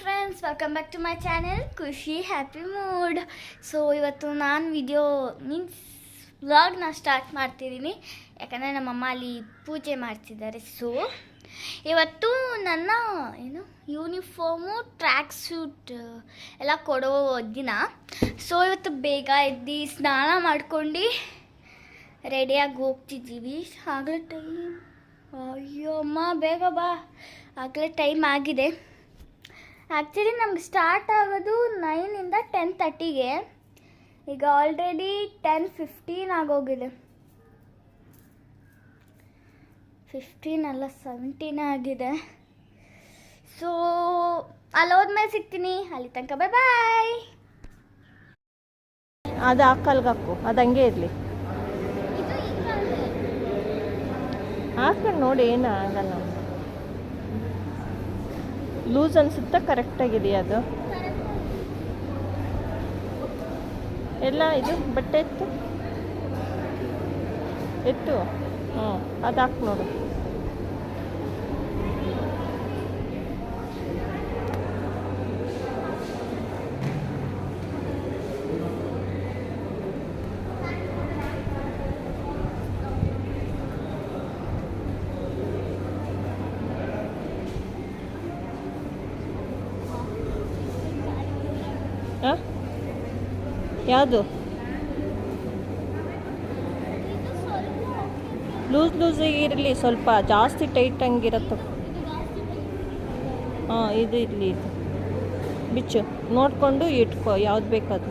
Friends welcome back to my channel Khushi happy mood so ಇವತ್ತು ನಾನು video means ವ್ಲಾಗ್ನ start ಮಾಡ್ತಿದ್ದೀನಿ ಯಾಕಂದರೆ ನಮ್ಮಮ್ಮ ಅಲ್ಲಿ ಪೂಜೆ ಮಾಡ್ತಿದ್ದಾರೆ. ಸೊ ಇವತ್ತು ನನ್ನ ಏನು ಯೂನಿಫಾರ್ಮು ಟ್ರ್ಯಾಕ್ ಸೂಟ್ ಎಲ್ಲ ಕೊಡೋ ದಿನ. ಸೊ ಇವತ್ತು ಬೇಗ ಎದ್ದು ಸ್ನಾನ ಮಾಡ್ಕೊಂಡು ರೆಡಿಯಾಗಿ ಹೋಗ್ತಿದ್ದೀವಿ. ಆಗಲೇ ಟೈಮ್ ಅಯ್ಯೋ ಅಮ್ಮ, ಬೇಗ ಬಾ. ಆಗಲೇ ಟೈಮ್ ಆಗಿದೆ. ಆ್ಯಕ್ಚುಲಿ ನಮ್ಗೆ ಸ್ಟಾರ್ಟ್ ಆಗೋದು ನೈನಿಂದ ಟೆನ್ ತರ್ಟಿಗೆ ಈಗ ಆಲ್ರೆಡಿ ಟೆನ್ ಫಿಫ್ಟೀನ್ ಆಗೋಗಿದೆ. ಫಿಫ್ಟೀನ್ ಅಲ್ಲ ಸೆವೆಂಟೀನ್ ಆಗಿದೆ. ಸೊ ಅಲ್ಲಿ ಹೋದ್ಮೇಲೆ ಸಿಗ್ತೀನಿ. ಅಲ್ಲಿ ತನಕ ಬಾಯ್ ಬಾಯ್ ಅದು ಹಾಕಲ್ಗೆ ಹಾಕು ಅದು ಹಂಗೆ ಇರಲಿ. ಹಾಕೊಂಡು ನೋಡಿ ಏನು ಆಗಲ್ಲ. ಲೂಸ್ ಕರೆಕ್ಟ್ ಕರೆಕ್ಟಾಗಿದೆಯಾ ಅದು? ಎಲ್ಲ ಇದು ಬಟ್ಟೆ ಎತ್ತು? ಎತ್ತು ಹ್ಞೂ ಅದು ಹಾಕಿ ನೋಡು ಹಾಂ ಯಾವುದು? ಲೂಸ್ ಲೂಸಿಗೆ ಇರಲಿ, ಸ್ವಲ್ಪ ಜಾಸ್ತಿ ಟೈಟ್ ಹಂಗಿರತ್ತೆ. ಹಾಂ, ಇದು ಇರಲಿ ಇದು. ಬಿಚ್ಚು, ನೋಡಿಕೊಂಡು ಇಟ್ಕೊ, ಯಾವ್ದು ಬೇಕದು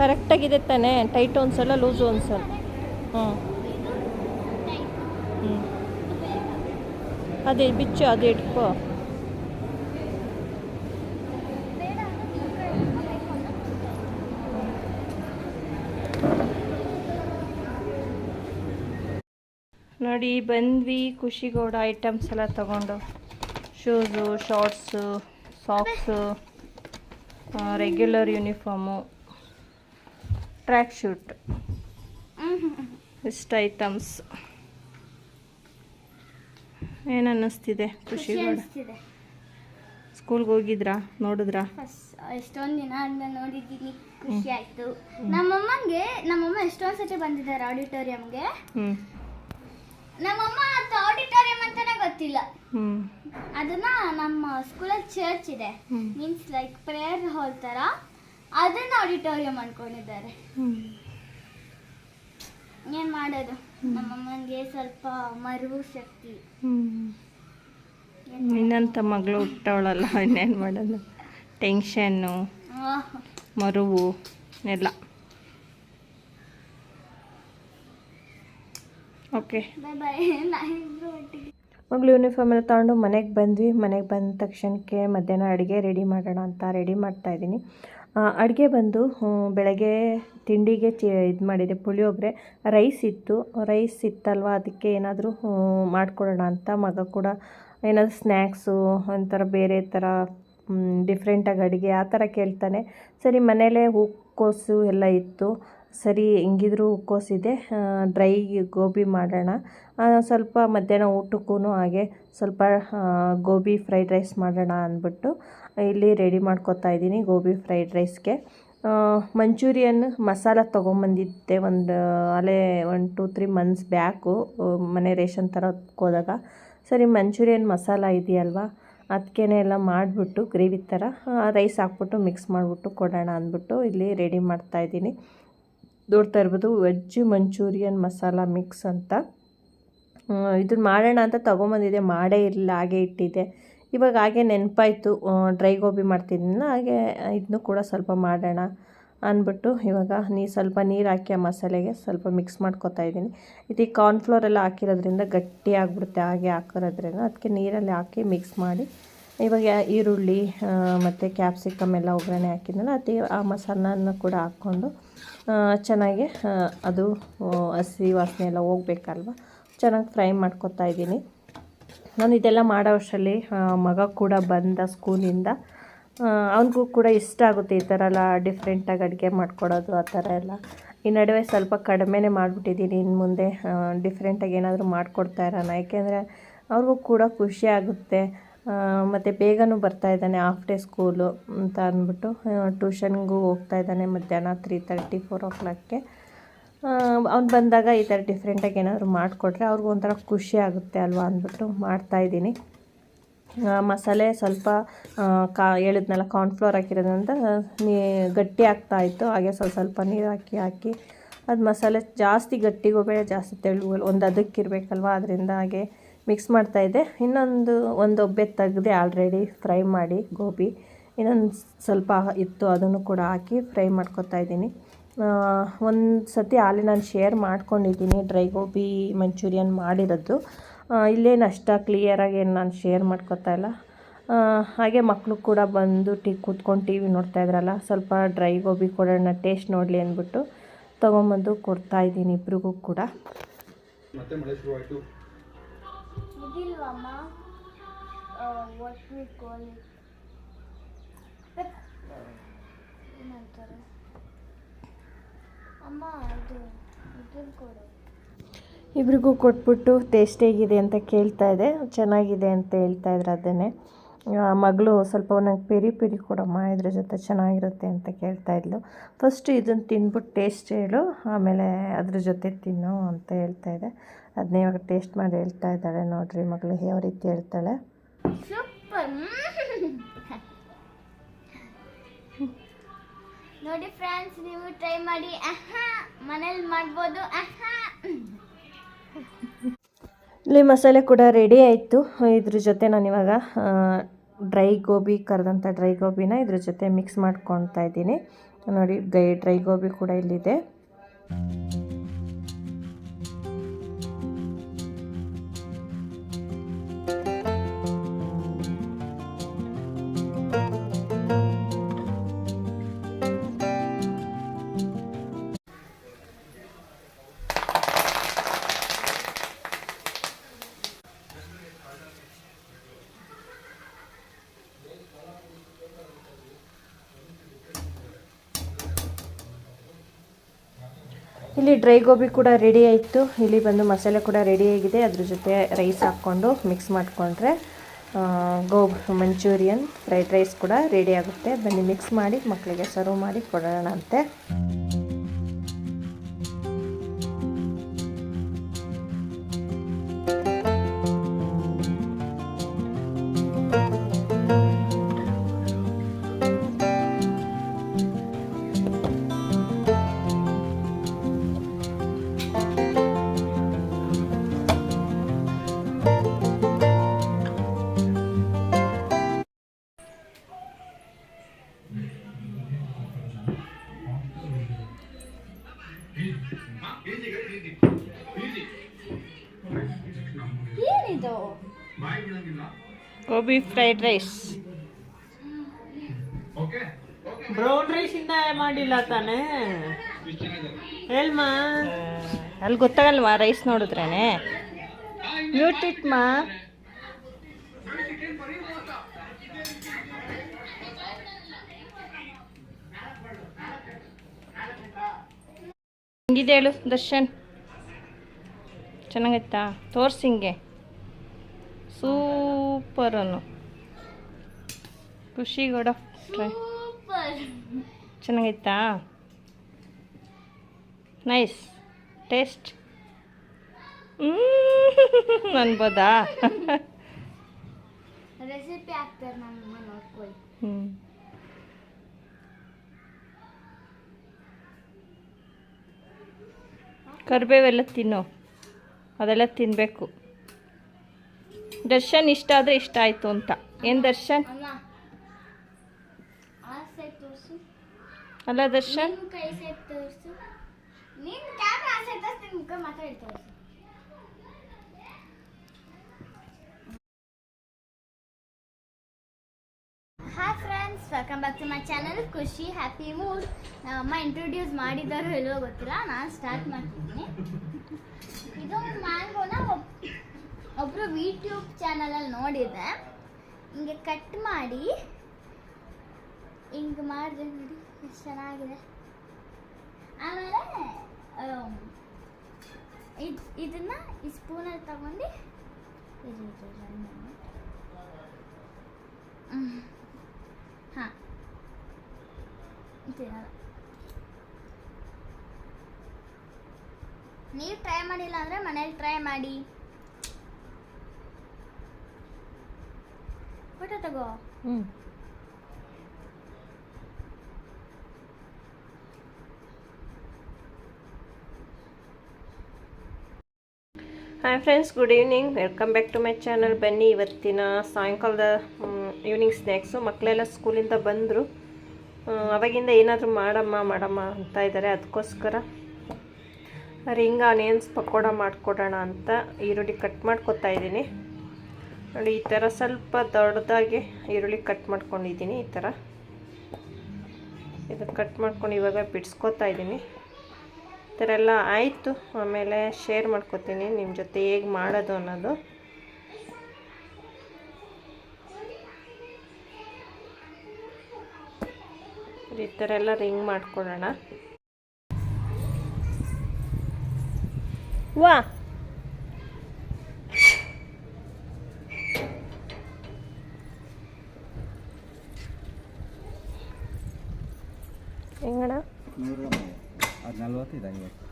ಕರೆಕ್ಟಾಗಿದೆ ತಾನೆ, ಟೈಟ್ ಒಂದ್ಸಲ, ಲೂಸು ಹ್ಞೂ ಹ್ಞೂ ಅದೇ ಬಿಚ್ಚು ಅದೇ ಇಟ್ಕೋ. ನೋಡಿ ಬಂದ್ವಿ ಖುಷಿಗೌಡ ಐಟಮ್ಸ್ ಎಲ್ಲ ತಗೊಂಡು. Shoes shorts socks regular uniform track suit ಇಷ್ಟು ಐಟಮ್ಸ್ ಏನು ಅನ್ನಿಸ್ತಿದೆ? ಖುಷಿ ಸ್ಕೂಲ್ಗೆ ಹೋಗಿದ್ರಾ? ನೋಡಿದ್ರಾ? ಎಷ್ಟೊಂದ್ ದಿನ ಆದ್ಮೇಲೆ ನೋಡಿದ್ದೀನಿ. ಖುಷಿ ಆಯ್ತು. ನಮ್ಮಮ್ಮಂಗೆ ನಮ್ಮಮ್ಮ ಎಷ್ಟೊಂದ್ ಸತಿ ಬಂದಿದ್ದಾರೆ ಆಡಿಟೋರಿಯಂಗೆ. ನಮ್ಮಮ್ಮ ಅದು ಆಡಿಟೋರಿಯಂ ಅಂತಾನೆ ಗೊತ್ತಿಲ್ಲ. ಅದನ್ನ ನಮ್ಮ ಸ್ಕೂಲಲ್ಲಿ ಚರ್ಚ್ ಇದೆ. ಮೀನ್ಸ್ ಲೈಕ್ ಪ್ರೇಯರ್ ಹಾಲ್ ತರ. ಅದನ್ನ ಆಡಿಟೋರಿಯಂ ಅನ್ಕೊಂಡಿದ್ದಾರೆ. ಏನ್ ಮಾಡೋದು? ನಮ್ಮಮ್ಮಂಗೆ ಸ್ವಲ್ಪ ಮರುವು ಶಕ್ತಿ. ಇನ್ನಂತ ಮಗಳು ಹುಟ್ಟವಳಲ್ಲ ಇನ್ನೇನು ಮಾಡೋದು? ಟೆನ್ಷನ್ನು ಮರುವು ಎಲ್ಲ ಓಕೆ ಬಾಯ್ ಬಾಯ್ ನಾವಿಬ್ರು ಒಟ್ಟಿಗೆ. ಮಗಳು ಯೂನಿಫಾರ್ಮ್ ಎಲ್ಲ ತೊಗೊಂಡು ಮನೆಗೆ ಬಂದ್ವಿ. ಮನೆಗೆ ಬಂದ ತಕ್ಷಣಕ್ಕೆ ಮಧ್ಯಾಹ್ನ ಅಡುಗೆ ರೆಡಿ ಮಾಡೋಣ ಅಂತ ರೆಡಿ ಮಾಡ್ತಾ ಇದ್ದೀನಿ. ಅಡುಗೆ ಬಂದು ಬೆಳಗ್ಗೆ ತಿಂಡಿಗೆ ಚಿ, ಇದು ಮಾಡಿದೆ, ಪುಳಿಯೋಗರೆ. ರೈಸ್ ಇತ್ತು. ರೈಸ್ ಇತ್ತಲ್ವ? ಅದಕ್ಕೆ ಏನಾದರೂ ಮಾಡಿಕೊಡೋಣ ಅಂತ. ಮಗ ಕೂಡ ಏನಾದರೂ ಸ್ನ್ಯಾಕ್ಸು ಒಂಥರ ಬೇರೆ ಥರ ಡಿಫ್ರೆಂಟಾಗಿ ಅಡುಗೆ ಆ ಥರ ಕೇಳ್ತಾನೆ. ಸರಿ, ಮನೇಲೇ ಹೂಕೋಸು ಎಲ್ಲ ಇತ್ತು. ಸರಿ ಹೆಂಗಿದ್ರು ಉಕ್ಕೋಸಿದೆ ಡ್ರೈ ಗೋಬಿ ಮಾಡೋಣ. ಸ್ವಲ್ಪ ಮಧ್ಯಾಹ್ನ ಊಟಕ್ಕೂ ಹಾಗೆ ಸ್ವಲ್ಪ ಗೋಬಿ ಫ್ರೈಡ್ ರೈಸ್ ಮಾಡೋಣ ಅಂದ್ಬಿಟ್ಟು ಇಲ್ಲಿ ರೆಡಿ ಮಾಡ್ಕೊತಾ ಇದ್ದೀನಿ ಗೋಬಿ ಫ್ರೈಡ್ ರೈಸ್ಗೆ. ಮಂಚೂರಿಯನ್ ಮಸಾಲ ತೊಗೊಂಬಂದಿದ್ದೆ ಒಂದು ಅಲ್ಲೇ one two three months back ಮನೆ ರೇಷನ್ ಹೋದಾಗ. ಸರಿ, ಮಂಚೂರಿಯನ್ ಮಸಾಲ ಇದೆಯಲ್ವಾ? ಅದಕ್ಕೇನೆ ಎಲ್ಲ ಮಾಡಿಬಿಟ್ಟು ಗ್ರೇವಿ ಥರ ರೈಸ್ ಹಾಕ್ಬಿಟ್ಟು ಮಿಕ್ಸ್ ಮಾಡಿಬಿಟ್ಟು ಕೊಡೋಣ ಅಂದ್ಬಿಟ್ಟು ಇಲ್ಲಿ ರೆಡಿ ಮಾಡ್ತಾಯಿದ್ದೀನಿ ನೋಡ್ತಾ ಇರ್ಬೋದು. ವೆಜ್ ಮಂಚೂರಿಯನ್, ಮಸಾಲ ಮಿಕ್ಸ್ ಅಂತ. ಇದನ್ನ ಮಾಡೋಣ ಅಂತ ತೊಗೊಂಬಂದಿದ್ದೆ. ಮಾಡೇ ಇರಲಿಲ್ಲ, ಹಾಗೆ ಇಟ್ಟಿದ್ದೆ. ಇವಾಗ ಹಾಗೆ ನೆನಪಾಯಿತು. ಡ್ರೈ ಗೋಬಿ ಮಾಡ್ತಿದ್ದೀನಲ್ಲ ಹಾಗೆ ಇದನ್ನು ಕೂಡ ಸ್ವಲ್ಪ ಮಾಡೋಣ ಅಂದ್ಬಿಟ್ಟು ಇವಾಗ ನೀ ಸ್ವಲ್ಪ ನೀರು ಹಾಕಿ ಆ ಮಸಾಲೆಗೆ ಸ್ವಲ್ಪ ಮಿಕ್ಸ್ ಮಾಡ್ಕೊತಾ ಇದ್ದೀನಿ. ಇದು ಕಾರ್ನ್ಫ್ಲೋರ್ ಎಲ್ಲ ಹಾಕಿರೋದ್ರಿಂದ ಗಟ್ಟಿ ಆಗಿಬಿಡುತ್ತೆ ಹಾಗೆ ಹಾಕಿರೋದ್ರಿಂದ ಅದಕ್ಕೆ ನೀರಲ್ಲಿ ಹಾಕಿ ಮಿಕ್ಸ್ ಮಾಡಿ ಇವಾಗ ಈರುಳ್ಳಿ ಮತ್ತು ಕ್ಯಾಪ್ಸಿಕಮ್ ಎಲ್ಲ ಒಗ್ಗರಣೆ ಹಾಕಿದ್ನಲ್ಲ, ಅದೇ ಆ ಮಸಾಲನ ಕೂಡ ಹಾಕ್ಕೊಂಡು ಚೆನ್ನಾಗಿ ಅದು ಹಸಿ ವಾಸನೆ ಎಲ್ಲ ಹೋಗ್ಬೇಕಲ್ವ? ಚೆನ್ನಾಗಿ ಫ್ರೈ ಮಾಡ್ಕೊತಾ ಇದ್ದೀನಿ. ನಾನು ಇದೆಲ್ಲ ಮಾಡೋ ಮಗ ಕೂಡ ಬಂದ ಸ್ಕೂಲಿಂದ ಅವನಿಗೂ ಕೂಡ ಇಷ್ಟ ಆಗುತ್ತೆ ಈ ಥರ ಎಲ್ಲ ಡಿಫ್ರೆಂಟಾಗಿ ಅಡುಗೆ ಮಾಡ್ಕೊಡೋದು, ಆ ಥರ ಎಲ್ಲ. ಈ ನಡುವೆ ಸ್ವಲ್ಪ ಕಡಿಮೆನೇ ಮಾಡಿಬಿಟ್ಟಿದ್ದೀನಿ. ಇನ್ನು ಮುಂದೆ ಡಿಫ್ರೆಂಟಾಗಿ ಏನಾದರೂ ಮಾಡಿಕೊಡ್ತಾ ಇರೋಣ. ಯಾಕೆಂದರೆ ಅವ್ರಿಗೂ ಕೂಡ ಖುಷಿ ಆಗುತ್ತೆ. ಮತ್ತು ಬೇಗನೂ ಬರ್ತಾ ಇದ್ದಾನೆ ಹಾಫ್ ಡೇ ಸ್ಕೂಲು ಅಂತ ಅಂದ್ಬಿಟ್ಟು ಟ್ಯೂಷನ್ಗೂ ಹೋಗ್ತಾ ಇದ್ದಾನೆ ಮಧ್ಯಾಹ್ನ ತ್ರೀ ತರ್ಟಿ ಫೋರ್ ಓ ಕ್ಲಾಕ್ಗೆ ಅವ್ನು ಬಂದಾಗ ಈ ಥರ ಡಿಫ್ರೆಂಟಾಗಿ ಏನಾದರೂ ಮಾಡಿಕೊಟ್ರೆ ಅವ್ರಿಗೂ ಒಂಥರ ಖುಷಿ ಆಗುತ್ತೆ ಅಲ್ವಾ ಅಂದ್ಬಿಟ್ಟು ಮಾಡ್ತಾಯಿದ್ದೀನಿ ಮಸಾಲೆ ಸ್ವಲ್ಪ ಕಾ, ಹೇಳಿದ್ನಲ್ಲ ಕಾರ್ನ್ಫ್ಲೋರ್ ಹಾಕಿರೋದ್ರಿಂದ ನೀ, ಗಟ್ಟಿ ಆಗ್ತಾ ಇತ್ತು, ಹಾಗೆ ಸ್ವಲ್ಪ ಸ್ವಲ್ಪ ನೀರು ಹಾಕಿ ಹಾಕಿ, ಅದು ಮಸಾಲೆ ಜಾಸ್ತಿ ಗಟ್ಟಿಗೂ ಬೇಡ, ಜಾಸ್ತಿ ತೆಳು. ಒಂದು ಅದಕ್ಕೆ ಇರಬೇಕಲ್ವ ಅದರಿಂದ ಹಾಗೆ ಮಿಕ್ಸ್ ಮಾಡ್ತಾಯಿದ್ದೆ ಇನ್ನೊಂದು, ಒಂದು ಒಬ್ಬೆ ತೆಗ್ದೆ ಆಲ್ರೆಡಿ ಫ್ರೈ ಮಾಡಿ ಗೋಬಿ. ಇನ್ನೊಂದು ಸ್ವಲ್ಪ ಇತ್ತು, ಅದನ್ನು ಕೂಡ ಹಾಕಿ ಫ್ರೈ ಮಾಡ್ಕೊತಾ ಇದ್ದೀನಿ. ಒಂದು ಸತಿ ಆಲೆ ನಾನು ಶೇರ್ ಮಾಡ್ಕೊಂಡಿದ್ದೀನಿ ಡ್ರೈ ಗೋಬಿ ಮಂಚೂರಿಯನ್ ಮಾಡಿರೋದು. ಇಲ್ಲೇನು ಅಷ್ಟು ಕ್ಲಿಯರಾಗಿ ಏನು ನಾನು ಶೇರ್ ಮಾಡ್ಕೊತಾ ಇಲ್ಲ. ಹಾಗೆ ಮಕ್ಕಳು ಕೂಡ ಬಂದು ಟಿ ಕೂತ್ಕೊಂಡು ಟಿ ವಿ ನೋಡ್ತಾ ಇದ್ರಲ್ಲ, ಸ್ವಲ್ಪ ಡ್ರೈ ಗೋಬಿ ಕೊಡೋಣ ಟೇಸ್ಟ್ ನೋಡಲಿ ಅಂದ್ಬಿಟ್ಟು ತೊಗೊಂಬಂದು ಕೊಡ್ತಾಯಿದ್ದೀನಿ ಇಬ್ರಿಗೂ ಕೂಡ. ಇದಿಲ್ವಮ್ಮ ವಾಟ್ ವಿ ಕಾಲ್ ಇಟ್ ಏನಂತಾರೆ? ಅಮ್ಮ ಇದು ಇದನ್ನ ಕೊಡು. ಇಬ್ರಿಗೂ ಕೊಟ್ಬಿಟ್ಟು ಟೇಸ್ಟ್ ಹೇಗಿದೆ ಅಂತ ಕೇಳ್ತಾ ಇದೆ. ಚೆನ್ನಾಗಿದೆ ಅಂತ ಹೇಳ್ತಾ ಇದ್ರು ಅದನ್ನೇ. ಮಗಳು ಸ್ವಲ್ಪ ನಂಗೆ ಪೆರಿ ಪೆರಿ ಕೊಡಮ್ಮ, ಇದ್ರ ಜೊತೆ ಚೆನ್ನಾಗಿರುತ್ತೆ ಅಂತ ಕೇಳ್ತಾ ಇದ್ಲು. ಫಸ್ಟ್ ಇದನ್ನು ತಿಂದ್ಬಿಟ್ಟು ಟೇಸ್ಟ್ ಹೇಳು, ಆಮೇಲೆ ಅದ್ರ ಜೊತೆ ತಿನ್ನು ಅಂತ ಹೇಳ್ತಾ ಇದೆ. ಅದನ್ನೇ ಇವಾಗ ಟೇಸ್ಟ್ ಮಾಡಿ ಹೇಳ್ತಾ ಇದ್ದಾಳೆ ನೋಡ್ರಿ ಮಗಳು, ಯಾವ ರೀತಿ ಹೇಳ್ತಾಳೆ. ನೋಡಿ ಫ್ರೆಂಡ್ಸ್ ನೀವು ಟ್ರೈ ಮಾಡಿ. ಮನೇಲಿ ಮಾಡ್ಬೋದು. ಇಲ್ಲಿ ಮಸಾಲೆ ಕೂಡ ರೆಡಿ ಆಯಿತು. ಇದ್ರ ಜೊತೆ ನಾನು ಇವಾಗ ಡ್ರೈ ಗೋಬಿ ಕರೆದಂಥ ಡ್ರೈ ಗೋಬಿನ ಇದ್ರ ಜೊತೆ ಮಿಕ್ಸ್ ಮಾಡ್ಕೊತಾ ಇದ್ದೀನಿ. ನೋಡಿ ಡ್ರೈ ಗೋಬಿ ಕೂಡ ಇಲ್ಲಿದೆ. ಇಲ್ಲಿ ಡ್ರೈ ಗೋಬಿ ಕೂಡ ರೆಡಿ ಆಯಿತು. ಇಲ್ಲಿ ಬಂದು ಮಸಾಲೆ ಕೂಡ ರೆಡಿ ಆಗಿದೆ. ಅದ್ರ ಜೊತೆ ರೈಸ್ ಹಾಕ್ಕೊಂಡು ಮಿಕ್ಸ್ ಮಾಡಿಕೊಂಡ್ರೆ ಗೋಬ್ ಮಂಚೂರಿಯನ್ ಫ್ರೈಡ್ ರೈಸ್ ಕೂಡ ರೆಡಿ ಆಗುತ್ತೆ. ಬನ್ನಿ ಮಿಕ್ಸ್ ಮಾಡಿ ಮಕ್ಕಳಿಗೆ ಸರ್ವ್ ಮಾಡಿ ಕೊಡೋಣ ಅಂತೆ gobi fried rice brown rice ಇಂದ ಮಾಡಿಲ್ಲ ತಾನೆ? ಹೇಳ್ಮಾ? ಅಲ್ಲಿ ಗೊತ್ತಾಗಲ್ವಾ ರೈಸ್ ನೋಡಿದ್ರೇನೆ? ಮ್ಯೂಟ್ ಇಟ್ ಮಾ? ಹೆಂಗಿದೆ ಹೇಳು ದರ್ಶನ್? ಚೆನ್ನಾಗೈತಾ? ತೋರ್ಸಿ ಹಿಂಗೆ. ಸೂಪರ್ ಅನ್ನು ಖುಷಿ ಗೌಡ. ಟ್ರೈ ಸೂಪರ್ ಚೆನ್ನಾಗೈತಾ ನೈಸ್ ಟೇಸ್ಟ್ ಅನ್ಬೋದಾ? ರೆಸಿಪಿ ಹಾಕ್ತಾರೆ ನಮ್ಮ ನೋಡ್ಕೊಳ್ಳಿ. ಹ್ಞೂ ಕರಿಬೇವೆಲ್ಲ ತಿನ್ನು. ಅದೆಲ್ಲ ತಿನ್ನಬೇಕು ದರ್ಶನ್ ಇಷ್ಟ ಆದರೆ ಇಷ್ಟ ಆಯಿತು ಅಂತ. ಏನು ದರ್ಶನ್? ಅಲ್ಲ. Darshan? Hi friends welcome back to my channel Khushi happy mood ಅಮ್ಮ ಇಂಟ್ರೊಡ್ಯೂಸ್ ಮಾಡಿದಾರೋ ಇಲ್ವೋ ಗೊತ್ತಿಲ್ಲ. ನಾನು ಸ್ಟಾರ್ಟ್ ಮಾಡ್ತಿದ್ದೀನಿ ಇದು ಮ್ಯಾಂಗೋನ ಒಬ್ಬರು ಯೂಟ್ಯೂಬ್ ಚಾನಲಲ್ಲಿ ನೋಡಿದೆ. ಹಿಂಗೆ ಕಟ್ ಮಾಡಿ. ಹಿಂಗೆ ಮಾಡಿದೆ ನೋಡಿ ಎಷ್ಟು ಚೆನ್ನಾಗಿದೆ. ಆಮೇಲೆ ಇದು, ಇದನ್ನು ಈ ಸ್ಪೂನಲ್ಲಿ ತಗೊಂಡು ಹಾಂ. ನೀವು ಟ್ರೈ ಮಾಡಿಲ್ಲ ಅಂದ್ರೆ ಮನೇಲಿ ಟ್ರೈ ಮಾಡಿ. ಫೋಟೋ ತಗೋ ಹ್ಞೂ hi friends good evening welcome back to my channel ಬನ್ನಿ ಇವತ್ತಿನ ಸಾಯಂಕಾಲದ ಈವ್ನಿಂಗ್ ಸ್ನ್ಯಾಕ್ಸು ಮಕ್ಕಳೆಲ್ಲ ಸ್ಕೂಲಿಂದ ಬಂದರು. ಅವಾಗಿಂದ ಏನಾದರೂ ಮಾಡಮ್ಮ ಮಾಡಮ್ಮ ಅಂತ ಇದ್ದಾರೆ ಅದಕ್ಕೋಸ್ಕರ ರಿಂಗ್ ಆನಿಯನ್ಸ್ ಪಕೋಡ ಮಾಡಿಕೊಡೋಣ ಅಂತ ಈರುಳ್ಳಿ ಕಟ್ ಮಾಡ್ಕೊತಾ ಇದ್ದೀನಿ. ನೋಡಿ, ಈ ಥರ ಸ್ವಲ್ಪ ದೊಡ್ಡದಾಗಿ ಈರುಳ್ಳಿ ಕಟ್ ಮಾಡ್ಕೊಂಡಿದ್ದೀನಿ ಈ ಥರ. ಇದು ಕಟ್ ಮಾಡ್ಕೊಂಡು ಇವಾಗ ಬಿಡಿಸ್ಕೊತಾ ಇದ್ದೀನಿ. ಈ ಥರ ಎಲ್ಲ ಆಯಿತು. ಆಮೇಲೆ ಶೇರ್ ಮಾಡ್ಕೊತೀನಿ ನಿಮ್ಮ ಜೊತೆ ಹೇಗೆ ಮಾಡೋದು ಅನ್ನೋದು. ಈ ಥರ ಎಲ್ಲ ರಿಂಗ್ ಮಾಡ್ಕೊಳ್ಳೋಣ. ವಾ! ಹೆಂಗಣ ನೂರ ಅದು ನಲ್ವತ್ತು ಇದೆ ಐವತ್ತು.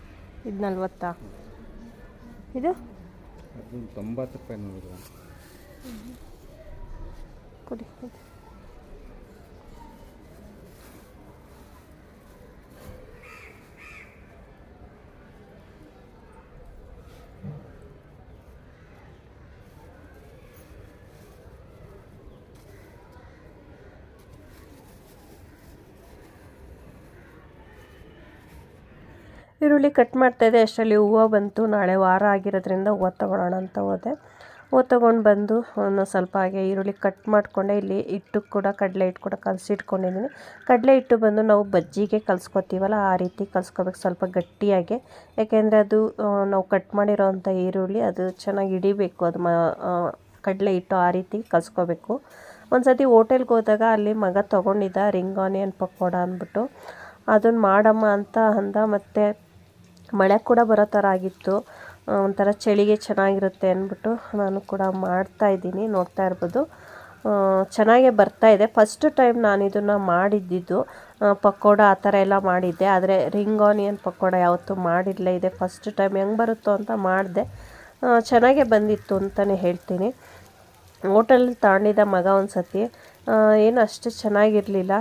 ಇದು ನಲ್ವತ್ತಾ? ಇದು? ಅದು ತೊಂಬತ್ತು ರೂಪಾಯಿ ನೂರು. ಕೊಡಿ. ಈರುಳ್ಳಿ ಕಟ್ ಮಾಡ್ತಾಯಿದ್ದೆ ಅಷ್ಟರಲ್ಲಿ ಹೂವು ಬಂತು. ನಾಳೆ ವಾರ ಆಗಿರೋದ್ರಿಂದ ಹೂವು ತೊಗೊಳ್ಳೋಣ ಅಂತ ಹೋದೆ. ಹೂವು ತೊಗೊಂಡು ಬಂದು ಒಂದು ಸ್ವಲ್ಪ ಹಾಗೆ ಈರುಳ್ಳಿ ಕಟ್ ಮಾಡಿಕೊಂಡೆ. ಇಲ್ಲಿ ಹಿಟ್ಟು ಕೂಡ, ಕಡಲೆ ಹಿಟ್ಟು ಕೂಡ ಕಲಸಿಟ್ಕೊಂಡಿದ್ದೀನಿ ಕಡಲೆ ಹಿಟ್ಟು ಬಂದು ನಾವು ಬಜ್ಜಿಗೆ ಕಲಿಸ್ಕೊತೀವಲ್ಲ, ಆ ರೀತಿ ಕಲಿಸ್ಕೋಬೇಕು ಸ್ವಲ್ಪ ಗಟ್ಟಿಯಾಗಿ. ಯಾಕೆಂದರೆ ಅದು ನಾವು ಕಟ್ ಮಾಡಿರೋವಂಥ ಈರುಳ್ಳಿ ಅದು ಚೆನ್ನಾಗಿ ಹಿಡಿಬೇಕು. ಅದು ಮ ಕಡಲೆ ಹಿಟ್ಟು ಆ ರೀತಿ ಕಲಿಸ್ಕೋಬೇಕು. ಒಂದು ಸತಿ ಹೋಟೆಲ್ಗೆ ಹೋದಾಗ ಅಲ್ಲಿ ಮಗ ತೊಗೊಂಡಿದ್ದ ರಿಂಗ್ ಆನಿಯನ್ ಪಕೋಡ ಅಂದ್ಬಿಟ್ಟು. ಅದನ್ನು ಮಾಡಮ್ಮ ಅಂತ ಅಂದ. ಮತ್ತು ಮಳೆ ಕೂಡ ಬರೋ ಥರ ಆಗಿತ್ತು. ಒಂಥರ ಚಳಿಗೆ ಚೆನ್ನಾಗಿರುತ್ತೆ ಅಂದ್ಬಿಟ್ಟು ನಾನು ಕೂಡ ಮಾಡ್ತಾ ಇದ್ದೀನಿ, ನೋಡ್ತಾ ಇರ್ಬೋದು. ಚೆನ್ನಾಗೇ ಇದೆ. ಫಸ್ಟ್ ಟೈಮ್ ನಾನು ಇದನ್ನು ಮಾಡಿದ್ದಿದ್ದು ಪಕೋಡ ಆ ಥರ ಎಲ್ಲ ಮಾಡಿದ್ದೆ. ಆದರೆ ರಿಂಗ್ ಆನಿಯನ್ ಪಕೋಡ ಯಾವತ್ತೂ ಮಾಡಿರಲೇ ಇದೆ. ಫಸ್ಟ್ ಟೈಮ್ ಹೆಂಗೆ ಬರುತ್ತೋ ಅಂತ ಮಾಡಿದೆ. ಚೆನ್ನಾಗೇ ಬಂದಿತ್ತು ಅಂತಲೇ ಹೇಳ್ತೀನಿ. ಹೋಟೆಲಲ್ಲಿ ತಗೊಂಡಿದ್ದ ಮಗ ಒಂದು ಸತಿ ಏನು ಅಷ್ಟು ಚೆನ್ನಾಗಿರಲಿಲ್ಲ.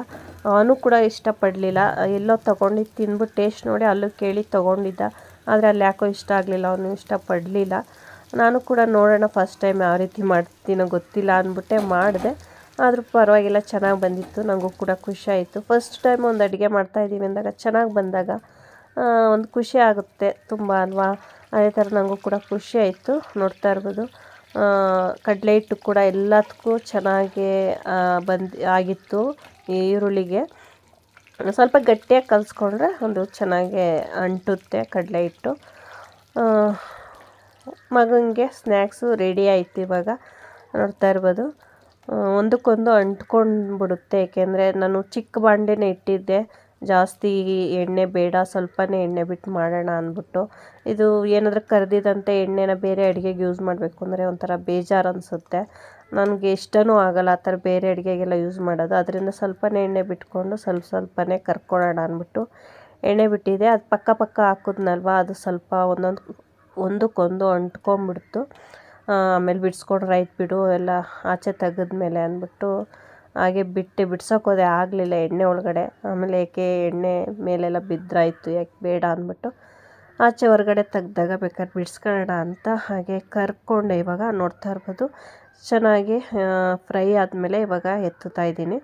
ಅವನು ಕೂಡ ಇಷ್ಟಪಡಲಿಲ್ಲ. ಎಲ್ಲೋ ತೊಗೊಂಡಿದ್ದು ತಿಂದ್ಬಿಟ್ಟು ಟೇಸ್ಟ್ ನೋಡಿ ಅಲ್ಲೂ ಕೇಳಿ ತೊಗೊಂಡಿದ್ದ. ಆದರೆ ಅಲ್ಲಿ ಯಾಕೋ ಇಷ್ಟ ಆಗಲಿಲ್ಲ, ಅವನು ಇಷ್ಟಪಡಲಿಲ್ಲ. ನಾನು ಕೂಡ ನೋಡೋಣ ಫಸ್ಟ್ ಟೈಮ್ ಯಾವ ರೀತಿ ಮಾಡ್ತೀನೋ ಗೊತ್ತಿಲ್ಲ ಅಂದ್ಬಿಟ್ಟೆ ಮಾಡಿದೆ. ಆದರೂ ಪರವಾಗಿಲ್ಲ, ಚೆನ್ನಾಗಿ ಬಂದಿತ್ತು. ನನಗೂ ಕೂಡ ಖುಷಿಯಾಯಿತು ಫಸ್ಟ್ ಟೈಮ್ ಒಂದು ಅಡುಗೆ ಮಾಡ್ತಾಯಿದ್ದೀವಿ ಅಂದಾಗ ಚೆನ್ನಾಗಿ ಬಂದಾಗ ಒಂದು ಖುಷಿ ಆಗುತ್ತೆ ತುಂಬ ಅಲ್ವಾ? ಅದೇ ಥರ ನನಗೂ ಕೂಡ ಖುಷಿ ಆಯಿತು ನೋಡ್ತಾ ಇರ್ಬೋದು. ಕಡಲೆ ಹಿಟ್ಟು ಕೂಡ ಎಲ್ಲದಕ್ಕೂ ಚೆನ್ನಾಗೇ ಬಂದು, ಆಗಿತ್ತು. ಈರುಳ್ಳಿಗೆ ಸ್ವಲ್ಪ ಗಟ್ಟಿಯಾಗಿ ಕಲಿಸ್ಕೊಂಡ್ರೆ ಒಂದು ಚೆನ್ನಾಗಿ ಅಂಟುತ್ತೆ, ಕಡಲೆ ಹಿಟ್ಟು. ಮಗನಿಗೆ ಸ್ನ್ಯಾಕ್ಸು ರೆಡಿ ಆಯ್ತು ಇವಾಗ. ನೋಡ್ತಾ ಇರ್ಬೋದು. ಒಂದಕ್ಕೊಂದು ಅಂಟ್ಕೊಂಡ್ಬಿಡುತ್ತೆ. ಏಕೆಂದರೆ ನಾನು ಚಿಕ್ಕ ಬಾಂಡೆನೇ ಇಟ್ಟಿದ್ದೆ. ಜಾಸ್ತಿ ಎಣ್ಣೆ ಬೇಡ, ಸ್ವಲ್ಪನೇ ಎಣ್ಣೆ ಬಿಟ್ಟು ಮಾಡೋಣ ಅಂದ್ಬಿಟ್ಟು. ಇದು ಏನಾದರೂ ಕರೆದಿದ್ದಂತೆ ಎಣ್ಣೆನ ಬೇರೆ ಅಡುಗೆಗೆ ಯೂಸ್ ಮಾಡಬೇಕು ಅಂದರೆ ಒಂಥರ ಬೇಜಾರು ಅನಿಸುತ್ತೆ. ನನಗೆ ಇಷ್ಟನೂ ಆಗಲ್ಲ ಆ ಥರ ಬೇರೆ ಅಡುಗೆಗೆಲ್ಲ ಯೂಸ್ ಮಾಡೋದು. ಅದರಿಂದ ಸ್ವಲ್ಪನೇ ಎಣ್ಣೆ ಬಿಟ್ಕೊಂಡು ಸ್ವಲ್ಪ ಸ್ವಲ್ಪನೇ ಕರ್ಕೊಳ್ಳೋಣ ಅಂದ್ಬಿಟ್ಟು ಎಣ್ಣೆ ಬಿಟ್ಟಿದೆ. ಅದು ಪಕ್ಕ ಪಕ್ಕ ಹಾಕಿದ್ನಲ್ವ, ಅದು ಸ್ವಲ್ಪ ಒಂದೊಂದು, ಒಂದಕ್ಕೊಂದು ಅಂಟ್ಕೊಂಡ್ಬಿಡ್ತು ಆಮೇಲೆ ಬಿಡಿಸ್ಕೊಂಡ್ರೆ ಆಯ್ತು ಬಿಡು, ಎಲ್ಲ ಆಚೆ ತೆಗೆದ್ಮೇಲೆ ಅಂದ್ಬಿಟ್ಟು ಹಾಗೆ ಬಿಟ್ಟು, ಬಿಡ್ಸೋಕೋದೆ ಆಗಲಿಲ್ಲ ಎಣ್ಣೆ ಒಳಗಡೆ. ಆಮೇಲೆ ಏಕೆ ಎಣ್ಣೆ ಮೇಲೆಲ್ಲ ಬಿದ್ದರಾಯ್ತು ಯಾಕೆ ಬೇಡ ಅಂದ್ಬಿಟ್ಟು ಆಚೆ ಹೊರಗಡೆ ತೆಗ್ದಾಗ ಬೇಕಾದ್ರೆ ಬಿಡಿಸ್ಕೊಳ್ಳೋಣ ಅಂತ ಹಾಗೆ ಕರ್ಕೊಂಡೆ. ಇವಾಗ ನೋಡ್ತಾ ಇರ್ಬೋದು ಚೆನ್ನಾಗಿ ಫ್ರೈ ಆದಮೇಲೆ ಇವಾಗ ಎತ್ತುತ್ತಾ ಇದ್ದೀನಿ.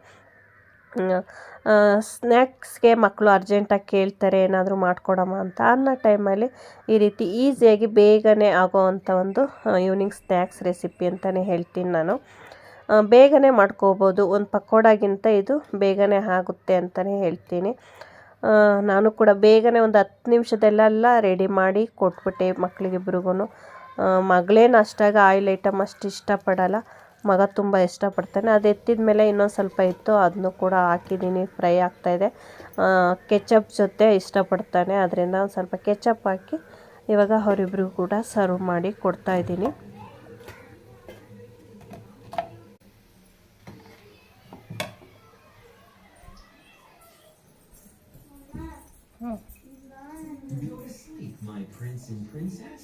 ಸ್ನ್ಯಾಕ್ಸ್ಗೆ ಮಕ್ಕಳು ಅರ್ಜೆಂಟಾಗಿ ಕೇಳ್ತಾರೆ, ಏನಾದರೂ ಮಾಡ್ಕೊಡಮ್ಮ ಅಂತ ಅನ್ನೋ ಟೈಮಲ್ಲಿ ಈ ರೀತಿ ಈಸಿಯಾಗಿ ಬೇಗನೆ ಆಗೋವಂಥ ಒಂದು ಈವ್ನಿಂಗ್ ಸ್ನ್ಯಾಕ್ಸ್ ರೆಸಿಪಿ ಅಂತಲೇ ಹೇಳ್ತೀನಿ ನಾನು. ಬೇಗನೆ ಮಾಡ್ಕೋಬೋದು. ಒಂದು ಪಕೋಡಾಗಿಂತ ಇದು ಬೇಗನೆ ಆಗುತ್ತೆ ಅಂತಲೇ ಹೇಳ್ತೀನಿ. ನಾನು ಕೂಡ ಬೇಗನೆ ಒಂದು ಹತ್ತು ನಿಮಿಷದಲ್ಲೆಲ್ಲ ರೆಡಿ ಮಾಡಿ ಕೊಟ್ಬಿಟ್ಟೆ ಮಕ್ಕಳಿಗಿಬ್ರಿಗೂ ಮಗಳೇನು ಅಷ್ಟಾಗಿ ಆಯಿಲ್ ಐಟಮ್ ಅಷ್ಟು ಇಷ್ಟಪಡಲ್ಲ. ಮಗ ತುಂಬ ಇಷ್ಟಪಡ್ತಾನೆ. ಅದು ಎತ್ತಿದ ಮೇಲೆ ಇನ್ನೊಂದು ಸ್ವಲ್ಪ ಇತ್ತು ಅದನ್ನು ಕೂಡ ಹಾಕಿದ್ದೀನಿ ಫ್ರೈ ಆಗ್ತಾಯಿದೆ ಕೆಚಪ್ ಜೊತೆ ಇಷ್ಟಪಡ್ತಾನೆ. ಅದರಿಂದ ಒಂದು ಸ್ವಲ್ಪ ಕೆಚಪ್ ಹಾಕಿ ಇವಾಗ ಅವರಿಬ್ರಿಗೂ ಕೂಡ ಸರ್ವ್ ಮಾಡಿ ಕೊಡ್ತಾಯಿದ್ದೀನಿ my prince and princess?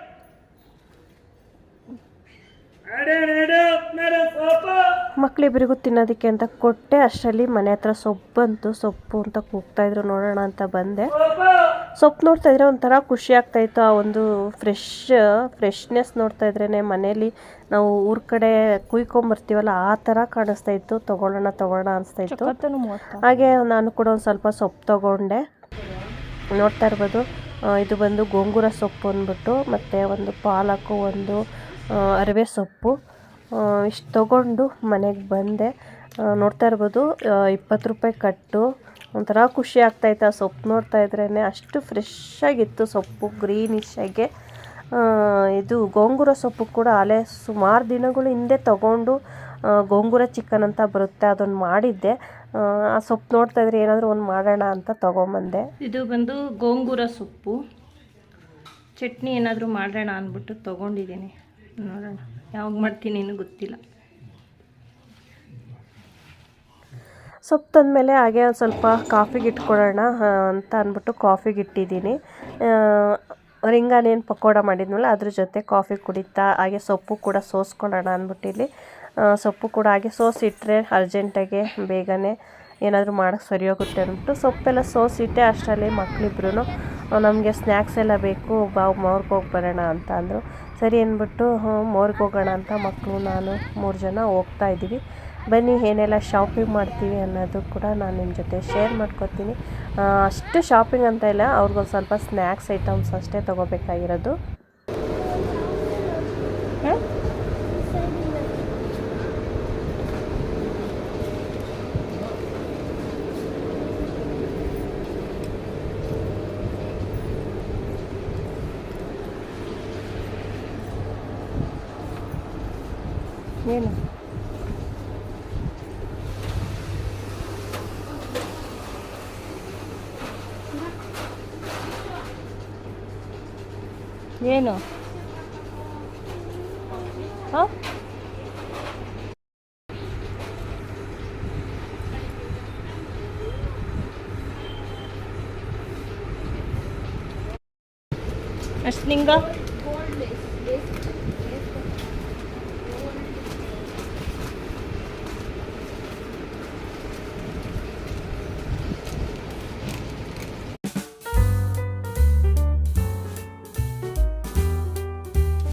ಮಕ್ಕಳಿಬ್ಬರಿಗೂ ತಿನ್ನೋದಕ್ಕೆ ಅಂತ ಕೊಟ್ಟೆ. ಅಷ್ಟರಲ್ಲಿ ಮನೆ ಹತ್ರ ಸೊಪ್ಪು ಬಂತು. ಸೊಪ್ಪು ಅಂತ ಕೂಗ್ತಾ ಇದ್ರು. ನೋಡೋಣ ಅಂತ ಬಂದೆ. ಸೊಪ್ಪು ನೋಡ್ತಾ ಇದ್ರೆ ಒಂಥರ ಖುಷಿ ಆಗ್ತಾ ಇತ್ತು. ಆ ಒಂದು ಫ್ರೆಶ್ ಫ್ರೆಶ್ನೆಸ್ ನೋಡ್ತಾ ಇದ್ರೇ ಮನೇಲಿ ನಾವು ಊರ ಕಡೆ ಕುಯ್ಕೊಂಬರ್ತೀವಲ್ಲ ಆ ಥರ ಕಾಣಿಸ್ತಾ ಇತ್ತು. ತಗೊಳ್ಳೋಣ ತೊಗೊಳ್ಳೋಣ ಅನಿಸ್ತಾ ಇತ್ತು. ಹಾಗೆ ನಾನು ಕೂಡ ಒಂದು ಸ್ವಲ್ಪ ಸೊಪ್ಪು ತಗೊಂಡೆ. ನೋಡ್ತಾ ಇರ್ಬೋದು. ಇದು ಬಂದು ಗೋಂಗೂರ ಸೊಪ್ಪು ಅಂದ್ಬಿಟ್ಟು ಮತ್ತು ಒಂದು ಪಾಲಕ್ಕು ಒಂದು ಅರಿವೆ ಸೊಪ್ಪು. ಇಷ್ಟು ತೊಗೊಂಡು ಮನೆಗೆ ಬಂದೆ. ನೋಡ್ತಾ ಇರ್ಬೋದು ಇಪ್ಪತ್ತು ರೂಪಾಯಿ ಕಟ್ಟು. ಒಂಥರ ಖುಷಿ ಆಗ್ತಾಯಿತ್ತು ಆ ಸೊಪ್ಪು ನೋಡ್ತಾ ಇದ್ರೇ ಅಷ್ಟು ಫ್ರೆಶ್ ಆಗಿತ್ತು ಸೊಪ್ಪು ಗ್ರೀನಿಶ್ ಆಗಿ. ಇದು ಗೋಂಗೂರ ಸೊಪ್ಪು ಕೂಡ ಅಲೆ ಸುಮಾರು ದಿನಗಳು ಹಿಂದೆ ತಗೊಂಡು ಗೋಂಗುರ ಚಿಕನ್ ಅಂತ ಬರುತ್ತೆ ಅದನ್ನು ಮಾಡಿದ್ದೆ. ಆ ಸೊಪ್ಪು ನೋಡ್ತಾ ಇದ್ರೆ ಏನಾದರೂ ಒಂದು ಮಾಡೋಣ ಅಂತ ತೊಗೊಂಬಂದೆ. ಇದು ಬಂದು ಗೋಂಗೂರ ಸೊಪ್ಪು. ಚಟ್ನಿ ಏನಾದರೂ ಮಾಡೋಣ ಅಂದ್ಬಿಟ್ಟು ತೊಗೊಂಡಿದ್ದೀನಿ. ನೋಡೋಣ ಯಾವಾಗ ಮಾಡ್ತೀನಿ ಏನು ಗೊತ್ತಿಲ್ಲ. ಸೊಪ್ಪು ತಂದಮೇಲೆ ಹಾಗೆ ಒಂದು ಸ್ವಲ್ಪ ಕಾಫಿಗೆ ಇಟ್ಕೊಡೋಣ ಅಂತ ಅಂದ್ಬಿಟ್ಟು ಕಾಫಿಗೆ ಇಟ್ಟಿದ್ದೀನಿ. ರಿಂಗಾನೇನು ಪಕೋಡ ಮಾಡಿದ್ನಲ್ಲ, ಅದ್ರ ಜೊತೆ ಕಾಫಿ ಕುಡಿತಾ, ಹಾಗೆ ಸೊಪ್ಪು ಕೂಡ ಸೋಸ್ಕೊಳ್ಳೋಣ ಅಂದ್ಬಿಟ್ಟು ಇಲ್ಲಿ. ಸೊಪ್ಪು ಕೂಡ ಹಾಗೆ ಸೋಸಿಟ್ರೆ ಅರ್ಜೆಂಟಾಗೆ ಬೇಗನೆ ಏನಾದರೂ ಮಾಡೋಕ್ಕೆ ಸರಿ ಹೋಗುತ್ತೆ ಅಂದ್ಬಿಟ್ಟು ಸೊಪ್ಪೆಲ್ಲ ಸೋಸಿಟ್ಟೆ, ಅಷ್ಟರಲ್ಲಿ ಮಕ್ಕಳಿಬ್ರು ನಮಗೆ ಸ್ನ್ಯಾಕ್ಸ್ ಎಲ್ಲ ಬೇಕು, ಬಾ ಹೋಗಿ ಬರೋಣ ಅಂತ ಅಂದರು. ಸರಿ ಅಂದ್ಬಿಟ್ಟು ಮೋರ್ಗೆ ಹೋಗೋಣ ಅಂತ ಮಕ್ಕಳು, ನಾನು ಮೂರು ಜನ ಹೋಗ್ತಾ ಇದ್ದೀವಿ. ಬನ್ನಿ, ಏನೆಲ್ಲ ಶಾಪಿಂಗ್ ಮಾಡ್ತೀವಿ ಅನ್ನೋದು ಕೂಡ ನಾನು ನಿಮ್ಮ ಜೊತೆ ಶೇರ್ ಮಾಡ್ಕೊತೀನಿ. ಅಷ್ಟು ಶಾಪಿಂಗ್ ಅಂತ ಇಲ್ಲ, ಅವ್ರಿಗೊಂದು ಸ್ವಲ್ಪ ಸ್ನ್ಯಾಕ್ಸ್ ಐಟಮ್ಸ್ ಅಷ್ಟೇ ತೊಗೋಬೇಕಾಗಿರೋದು ಏನು ಏನು ಹಾಂ ಅಷ್ಟು ನಿಂಗ